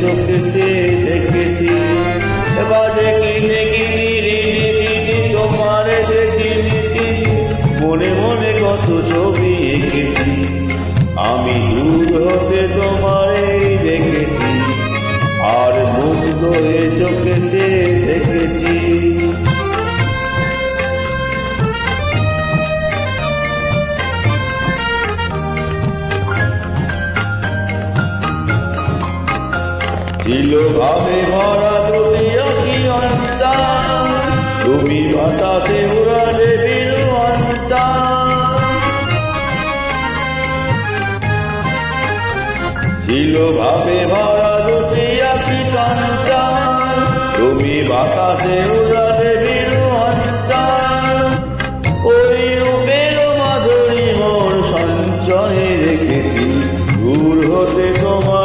চোখে চেয়ে থেকেছি বাজে কিনে কিনি তোমারে যে চিনি চিনি মনে মনে কত ছবি এঁকেছি। আমি দূর হতে তোমারে দেখেছি। আর মুক্ত হয়ে চোখে ছিল ভাবে ভরা দুটি আঁকি অঞ্চান তুমি বাতাসে উড়ালে ছিল ভাবে ভরা দুটি আঁকি চঞ্চান তুমি বাতাসে উড়ালে বিরু অঞ্চান ওই রূপের মাধুরী মোর সঞ্চয়ে রেখেছি। দূর হতে তোমারে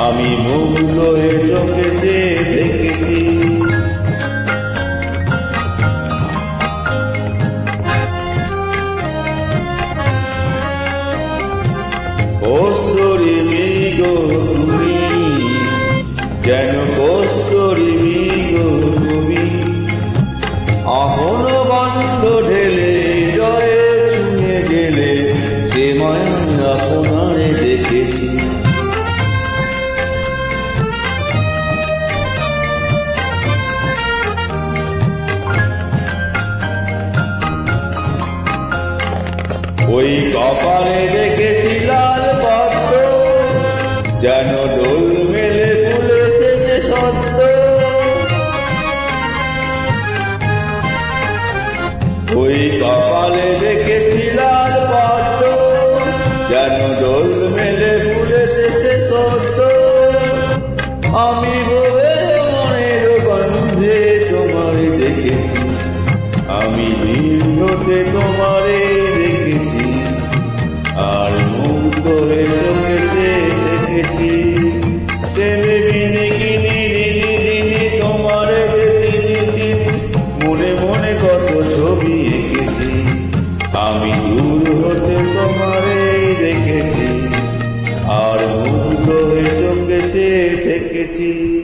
আমি মুগ্ধ হয়ে চোখে ওই কপালে দেখেছি লাল পদ্ম। যেন দোল মেলে ফুলে সেজে সদ্য। ওই কপালে দেখেছি লাল পদ্ম। যেন দোল মেলে ফুলেছে সে সদ্য। আমি তোমারে দেখেছি। আমি তোমারে ছবি এঁকেছি। আমি দূর হতে তোমারে দেখেছি। আর মুগ্ধ হয়ে চোখে চেয়ে থেকেছি।